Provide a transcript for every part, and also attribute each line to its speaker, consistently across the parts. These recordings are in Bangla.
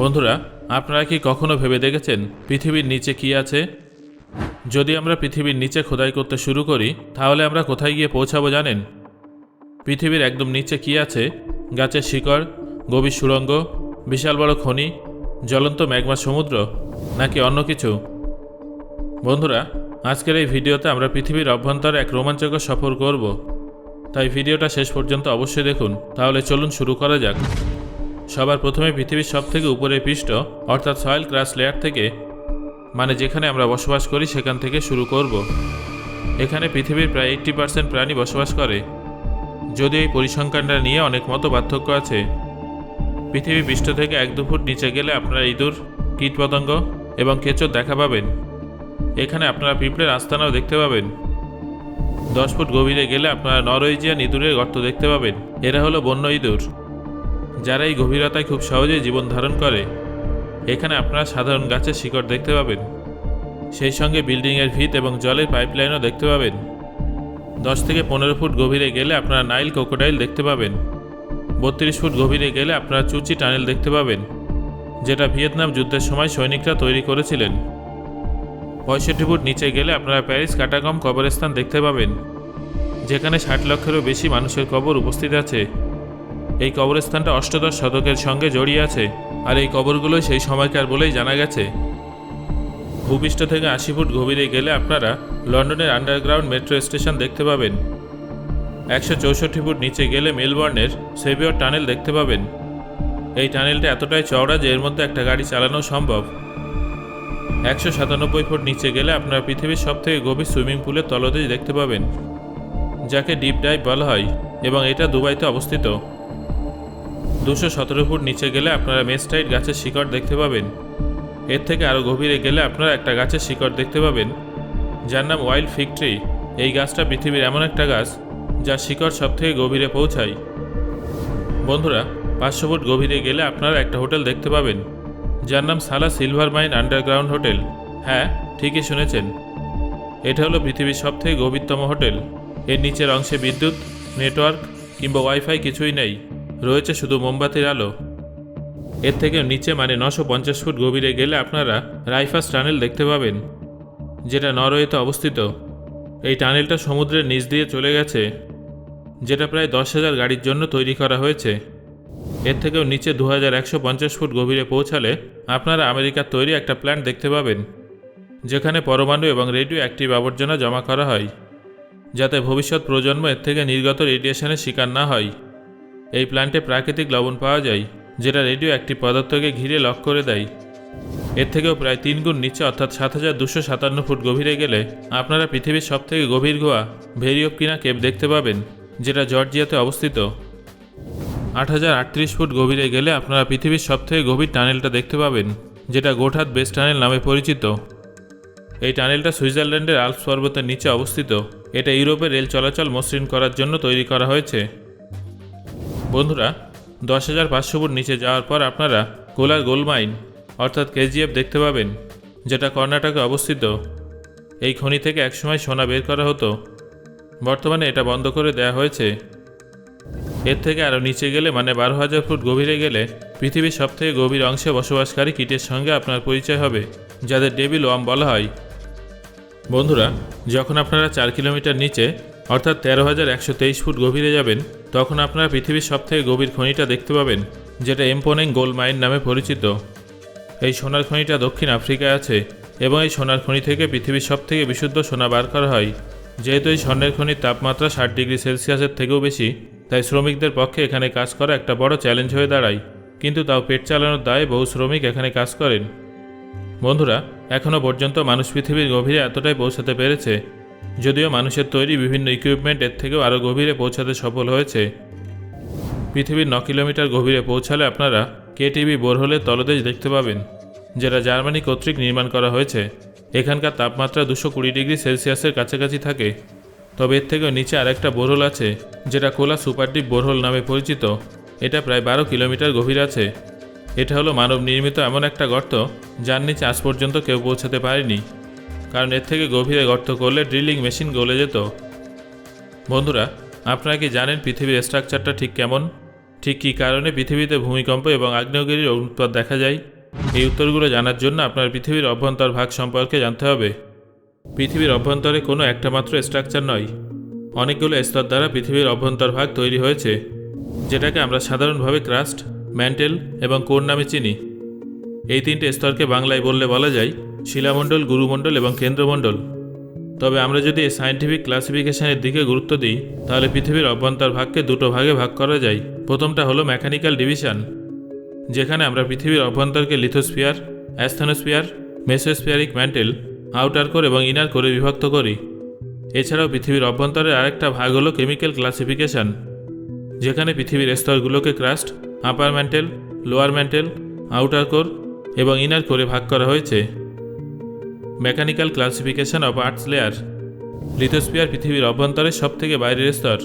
Speaker 1: বন্ধুরা, আপনারা কি কখনো ভেবে দেখেছেন পৃথিবীর নিচে কি আছে? যদি আমরা পৃথিবীর নিচে খোদাই করতে শুরু করি, তাহলে আমরা কোথায় গিয়ে পৌঁছাবো জানেন? পৃথিবীর একদম নিচে কি আছে? গাছের শিকড়, গভীর সুড়ঙ্গ, বিশাল বড় খনি, জ্বলন্ত ম্যাগমা সমুদ্র, নাকি অন্য কিছু? বন্ধুরা, আজকের এই ভিডিওতে আমরা পৃথিবীর অভ্যন্তরে এক রোমাঞ্চকর সফর করব। তাই ভিডিওটা শেষ পর্যন্ত অবশ্যই দেখুন। তাহলে চলুন শুরু করা যাক। সবার প্রথমে পৃথিবীর সব থেকে উপরের পৃষ্ঠ, অর্থাৎ সয়েল ক্রাস লেয়ার থেকে মানে যেখানে আমরা বসবাস করি সেখান থেকে শুরু করব। এখানে পৃথিবীর প্রায় এইট্টি পার্সেন্ট প্রাণী বসবাস করে। যদিও এই পরিসংখ্যানটা নিয়ে অনেক মতো পার্থক্য আছে, পৃথিবী পৃষ্ঠ থেকে এক দু ফুট নিচে গেলে আপনারা ইঁদুর, কীটপতঙ্গ এবং কেঁচোর দেখা পাবেন। এখানে আপনারা পিঁপড়ের আস্তানাও দেখতে পাবেন। দশ ফুট গভীরে গেলে আপনারা নরওয়েজিয়ান ইঁদুরের গর্ত দেখতে পাবেন। এরা হলো বন্য ইঁদুর। যারা এই গভীরতায় খুব সহজেই জীবন ধারণ করে, এখানে আপনারা সাধারণ গাছের শিকড় দেখতে পাবেন। সেই সঙ্গে বিল্ডিংয়ের ভিত এবং জলের পাইপলাইনও দেখতে পাবেন। দশ থেকে পনেরো ফুট গভীরে গেলে আপনারা নাইল ক্রোকোডাইল দেখতে পাবেন। বত্রিশ ফুট গভীরে গেলে আপনারা চুচি টানেল দেখতে পাবেন, যেটা ভিয়েতনাম যুদ্ধের সময় সৈনিকরা তৈরি করেছিলেন। পঁয়ষট্টি ফুট নিচে গেলে আপনারা প্যারিস কাটাকম কবরস্থান দেখতে পাবেন, যেখানে ষাট লক্ষেরও বেশি মানুষের কবর উপস্থিত আছে। এই কবরস্থানটা অষ্টদশ শতকের সঙ্গে জড়িয়ে আছে, আর এই কবরগুলো সেই সময়কার বলেই জানা গেছে। ভূপৃষ্ঠ থেকে আশি ফুট গভীরে গেলে আপনারা লন্ডনের আন্ডারগ্রাউন্ড মেট্রো স্টেশন দেখতে পাবেন। একশো চৌষট্টি ফুট নিচে গেলে মেলবর্নের সেভিয়র টানেল দেখতে পাবেন। এই টানেলটা এতটাই চওড়া যে এর মধ্যে একটা গাড়ি চালানো সম্ভব। একশো সাতানব্বই ফুট নিচে গেলে আপনারা পৃথিবীর সবথেকে গভীর সুইমিং পুলের তলদেশ দেখতে পাবেন, যাকে ডিপ ডাইভ বলা হয়, এবং এটা দুবাইতে অবস্থিত। দুশো সতেরো ফুট নিচে গেলে আপনারা মেস্টাইট গাছের শিকড় দেখতে পাবেন। এর থেকে আরও গভীরে গেলে আপনারা একটা গাছের শিকড় দেখতে পাবেন। যার নাম ওয়াইল্ড ফিগ ট্রি। এই গাছটা পৃথিবীর এমন একটা গাছ, যার শিকড় সবথেকে গভীরে পৌঁছায়। বন্ধুরা, পাঁচশো ফুট গভীরে গেলে আপনারা একটা হোটেল দেখতে পাবেন। যার নাম সালা সিলভার মাইন আন্ডারগ্রাউন্ড হোটেল। হ্যাঁ ঠিকই শুনেছেন। এটা হলো পৃথিবীর সবথেকে গভীরতম হোটেল। এর নিচের অংশে বিদ্যুৎ, নেটওয়ার্ক কিংবা ওয়াইফাই কিছুই নেই। রয়েছে শুধু মোমবাতির আলো। এর থেকে নিচে মানে নশো পঞ্চাশ ফুট গভীরে গেলে আপনারা রাইফাস টানেল দেখতে পাবেন, যেটা নরওয়েতে অবস্থিত। এই টানেলটা সমুদ্রের নিচ দিয়ে চলে গেছে, যেটা প্রায় দশ হাজার গাড়ির জন্য তৈরি করা হয়েছে। এর থেকেও নিচে দু হাজার একশো পঞ্চাশ ফুট গভীরে পৌঁছালে আপনারা আমেরিকার তৈরি একটা প্ল্যান্ট দেখতে পাবেন, যেখানে পরমাণু এবং রেডিও অ্যাক্টিভ আবর্জনা জমা করা হয়, যাতে ভবিষ্যৎ প্রজন্ম এর থেকে নির্গত রেডিয়েশনের শিকার না হয়। এই প্ল্যান্টে প্রাকৃতিক লবণ পাওয়া যায়, যেটা রেডিও একটি পদার্থকে ঘিরে লক করে দেয়। এর থেকেও প্রায় তিন গুণ নিচে, অর্থাৎ সাত হাজার দুশো সাতান্ন ফুট গভীরে গেলে আপনারা পৃথিবীর সবথেকে গভীর গোয়া ভেরিওপকিনা কেপ দেখতে পাবেন, যেটা জর্জিয়াতে অবস্থিত। আট হাজার আটত্রিশ ফুট গভীরে গেলে আপনারা পৃথিবীর সবথেকে গভীর টানেলটা দেখতে পাবেন, যেটা গোঠাত বেস টানেল নামে পরিচিত। এই টানেলটা সুইজারল্যান্ডের আলপস পর্বতের নিচে অবস্থিত। এটা ইউরোপে রেল চলাচল মসৃণ করার জন্য তৈরি করা হয়েছে। বন্ধুরা, দশ হাজার পাঁচশো ফুট নিচে যাওয়ার পর আপনারা কোলার গোল মাইন, অর্থাৎ কেজিএফ দেখতে পাবেন, যেটা কর্ণাটকে অবস্থিত। এই খনি থেকে একসময় সোনা বের করা হতো। বর্তমানে এটা বন্ধ করে দেওয়া হয়েছে। এর থেকে আরও নিচে গেলে মানে বারো হাজার ফুট গভীরে গেলে পৃথিবীর সবথেকে গভীর অংশে বসবাসকারী কীটের সঙ্গে আপনার পরিচয় হবে, যাদের ডেভিল ওয়াম বলা হয়। বন্ধুরা, যখন আপনারা চার কিলোমিটার নিচে, অর্থাৎ তেরো হাজার একশো তেইশ ফুট গভীরে যাবেন তখন আপনারা পৃথিবীর সবথেকে গভীর খনিটা দেখতে পাবেন, যেটা এম্পোনেং গোল্ড মাইন নামে পরিচিত। এই সোনার খনিটা দক্ষিণ আফ্রিকায় আছে এবং এই সোনার খনি থেকে পৃথিবীর সবথেকে বিশুদ্ধ সোনা বার করা হয়। যেহেতু এই স্বর্ণের খনির তাপমাত্রা ষাট ডিগ্রি সেলসিয়াসের থেকেও বেশি, তাই শ্রমিকদের পক্ষে এখানে কাজ করা একটা বড় চ্যালেঞ্জ হয়ে দাঁড়ায়। কিন্তু তাও পেট চালানোর দায়ে বহু শ্রমিক এখানে কাজ করেন। বন্ধুরা এখনও পর্যন্ত মানুষ পৃথিবীর গভীরে এতটাই পৌঁছাতে পেরেছে যদিও মানুষের তৈরি বিভিন্ন ইকুইপমেন্ট এর থেকেও আরও গভীরে পৌঁছাতে সফল হয়েছে। পৃথিবীর ন কিলোমিটার গভীরে পৌঁছালে আপনারা কেটিভি বোরহোলের তলদেশ দেখতে পাবেন, যেটা জার্মানি কর্তৃক নির্মাণ করা হয়েছে। এখানকার তাপমাত্রা দুশো কুড়ি ডিগ্রি সেলসিয়াসের কাছাকাছি থাকে। তবে এর থেকেও নিচে আরেকটা বোরহোল আছে, যেটা কোলা সুপারডিপ বোরহোল নামে পরিচিত। এটা প্রায় বারো কিলোমিটার গভীর আছে। এটা হলো মানব নির্মিত এমন একটা গর্ত, যার নিচে আজ পর্যন্ত কেউ পৌঁছাতে পারেনি। কারণ এর থেকে গভীরে গর্ত করলে ড্রিলিং মেশিন গলে যেত। বন্ধুরা, আপনারা কি জানেন পৃথিবীর স্ট্রাকচারটা ঠিক কেমন? ঠিক কী কারণে পৃথিবীতে ভূমিকম্প এবং আগ্নেয়গিরির উৎপাত দেখা যায়? এই উত্তরগুলো জানার জন্য আপনার পৃথিবীর অভ্যন্তর ভাগ সম্পর্কে জানতে হবে। পৃথিবীর অভ্যন্তরে কোনো একটা মাত্র স্ট্রাকচার নয়। অনেকগুলো স্তর দ্বারা পৃথিবীর অভ্যন্তর ভাগ তৈরি হয়েছে, যেটাকে আমরা সাধারণভাবে ক্রাস্ট, ম্যান্টেল এবং কোর নামে চিনি। এই তিনটে স্তরকে বাংলায় বললে বলা যায় শিলামণ্ডল, গুরুমণ্ডল এবং কেন্দ্রমণ্ডল। তবে আমরা যদি সায়েন্টিফিক ক্লাসিফিকেশনের দিকে গুরুত্ব দিই, তাহলে পৃথিবীর অভ্যন্তর ভাগকে দুটো ভাগে ভাগ করা যায়। প্রথমটা হলো মেকানিক্যাল ডিভিশন যেখানে আমরা পৃথিবীর অভ্যন্তরকে lithosphere asthenosphere mesospheric mantle outer core এবং ইনার কোরে বিভক্ত করি। এছাড়াও পৃথিবীর অভ্যন্তরের আরেকটা ভাগ হলো কেমিক্যাল ক্লাসিফিকেশন যেখানে পৃথিবীর স্তরগুলোকে crust upper mantle lower mantle outer core এবং ইনার কোরে ভাগ করা হয়েছে। Mechanical classification of earth's layer, lithosphere পৃথিবীর অভ্যন্তরের সবথেকে বাইরের স্তর।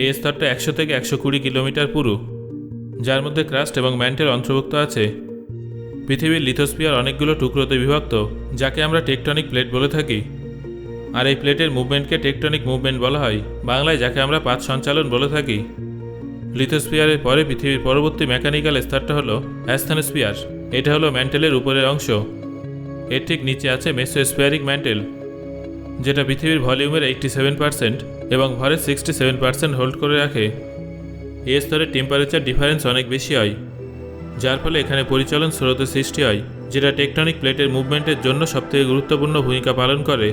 Speaker 1: এই স্তরটা একশো থেকে একশো কুড়ি কিলোমিটার পুরু, যার মধ্যে ক্রাস্ট এবং ম্যান্টেল অন্তর্ভুক্ত আছে। পৃথিবীর লিথোস্ফিয়ার অনেকগুলো টুকরোতে বিভক্ত, যাকে আমরা টেকটনিক প্লেট বলে থাকি। আর এই প্লেটের মুভমেন্টকে টেকটনিক মুভমেন্ট বলা হয়, বাংলায় যাকে আমরা পাত সঞ্চালন বলে থাকি। লিথোস্ফিয়ারের পরে পৃথিবীর পরবর্তী মেকানিক্যাল স্তরটা হলো অ্যাস্থনোস্ফিয়ার, এটা হলো ম্যান্টেলের উপরের অংশ। এর ঠিক নিচে আছে মেসোস্ফিয়ারিক ম্যান্টেল, যেটা পৃথিবীর ভলিউমের এইট্টি সেভেন পার্সেন্ট এবং ভরের সিক্সটি সেভেন পার্সেন্ট হোল্ড করে রাখে। এ স্তরে টেম্পারেচার ডিফারেন্স অনেক বেশি হয়, যার ফলে এখানে পরিচলন স্রোতের সৃষ্টি হয়, যেটা টেকটনিক প্লেটের মুভমেন্টের জন্য সবথেকে গুরুত্বপূর্ণ ভূমিকা পালন করে।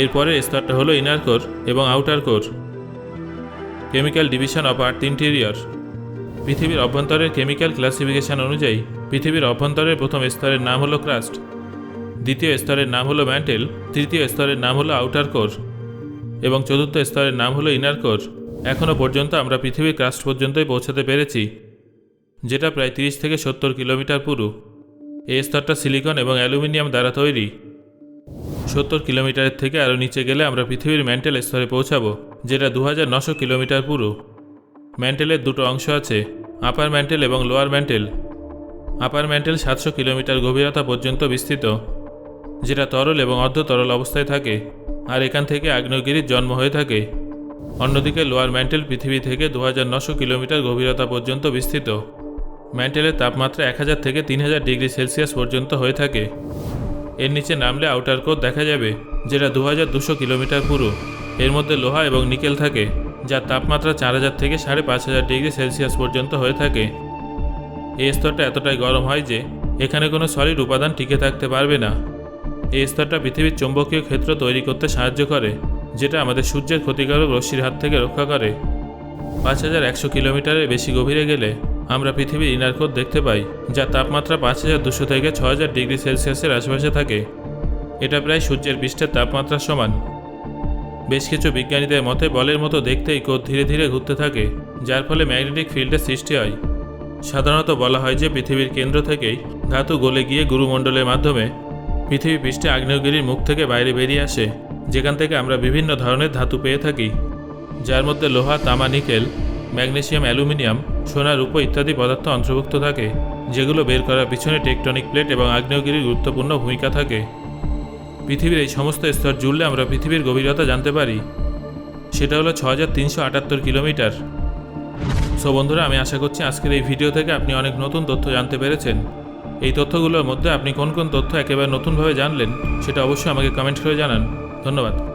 Speaker 1: এরপরে স্তরটা হলো ইনার কোর এবং outer core chemical division of earth interior পৃথিবীর অভ্যন্তরের কেমিক্যাল ক্লাসিফিকেশন অনুযায়ী, পৃথিবীর অভ্যন্তরের প্রথম স্তরের নাম হলো ক্রাস্ট দ্বিতীয় স্তরের নাম হলো ম্যান্টেল, তৃতীয় স্তরের নাম হলো আউটার কোর, এবং চতুর্থ স্তরের নাম হলো ইনার কোর। এখনও পর্যন্ত আমরা পৃথিবীর ক্রাস্ট পর্যন্তই পৌঁছাতে পেরেছি, যেটা প্রায় তিরিশ থেকে সত্তর কিলোমিটার পুরু। এই স্তরটা সিলিকন এবং অ্যালুমিনিয়াম দ্বারা তৈরি। সত্তর কিলোমিটারের থেকে আরও নিচে গেলে আমরা পৃথিবীর ম্যান্টেল স্তরে পৌঁছাবো, যেটা দু কিলোমিটার পুরু। ম্যান্টেলের দুটো অংশ আছে, আপার ম্যান্টেল এবং লোয়ার ম্যান্টেল। আপার ম্যান্টেল সাতশো কিলোমিটার গভীরতা পর্যন্ত বিস্তৃত। যেটা তরল এবং অর্ধ তরল অবস্থায় থাকে, আর এখান থেকে আগ্নেয়গিরির জন্ম হয়ে থাকে। অন্যদিকে লোয়ার ম্যান্টেল পৃথিবী থেকে দু কিলোমিটার গভীরতা পর্যন্ত বিস্তৃত। ম্যান্টেলের তাপমাত্রা এক হাজার থেকে তিন হাজার ডিগ্রি সেলসিয়াস পর্যন্ত হয়ে থাকে। এর নিচে নামলে আউটার কোর দেখা যাবে, যেটা দু হাজার দুশো কিলোমিটার পুরো। এর মধ্যে লোহা এবং নিকেল থাকে, যার তাপমাত্রা চার হাজার থেকে সাড়ে পাঁচ হাজার ডিগ্রি সেলসিয়াস পর্যন্ত হয়ে থাকে। এই স্তরটা এতটাই গরম হয় যে, এখানে কোনো সলিড উপাদান টিকে থাকতে পারবে না। এই স্তরটা পৃথিবীর চৌম্বকীয় ক্ষেত্র তৈরি করতে সাহায্য করে, যেটা আমাদের সূর্যের ক্ষতিকারক রশ্মির হাত থেকে রক্ষা করে। পাঁচ হাজার একশো কিলোমিটারের বেশি গভীরে গেলে আমরা পৃথিবীর ইনার কোর দেখতে পাই যার তাপমাত্রা পাঁচ হাজার দুশো থেকে ছ হাজার ডিগ্রি সেলসিয়াসের আশেপাশে থাকে। এটা প্রায় সূর্যের পৃষ্ঠের তাপমাত্রার সমান। বেশ কিছু বিজ্ঞানীদের মতে বলের মতো দেখতেই কোর ধীরে ধীরে ঘুরতে থাকে, যার ফলে ম্যাগনেটিক ফিল্ডের সৃষ্টি হয়। সাধারণত বলা হয় যে পৃথিবীর কেন্দ্র থেকেই ধাতু গলে গিয়ে গুরুমণ্ডলের মাধ্যমে পৃথিবী পৃষ্ঠে আগ্নেয়গিরির মুখ থেকে বাইরে বেরিয়ে আসে, যেখান থেকে আমরা বিভিন্ন ধরনের ধাতু পেয়ে থাকি। যার মধ্যে লোহা, তামা, নিকেল, ম্যাগনেসিয়াম, অ্যালুমিনিয়াম, সোনা, রূপ ইত্যাদি পদার্থ অন্তর্ভুক্ত থাকে, যেগুলো বের করার পিছনে টেকটনিক প্লেট এবং আগ্নেয়গিরির গুরুত্বপূর্ণ ভূমিকা থাকে। পৃথিবীর এই সমস্ত স্তর জুড়লে আমরা পৃথিবীর গভীরতা জানতে পারি। সেটা হলো ছ হাজার কিলোমিটার। সো বন্ধুরা, আমি আশা করছি আজকের এই ভিডিও থেকে আপনি অনেক নতুন তথ্য জানতে পেরেছেন। এই তথ্যগুলোর মধ্যে আপনি কোন কোন তথ্য একেবারে নতুনভাবে জানলেন, সেটা অবশ্যই আমাকে কমেন্ট করে জানান। ধন্যবাদ।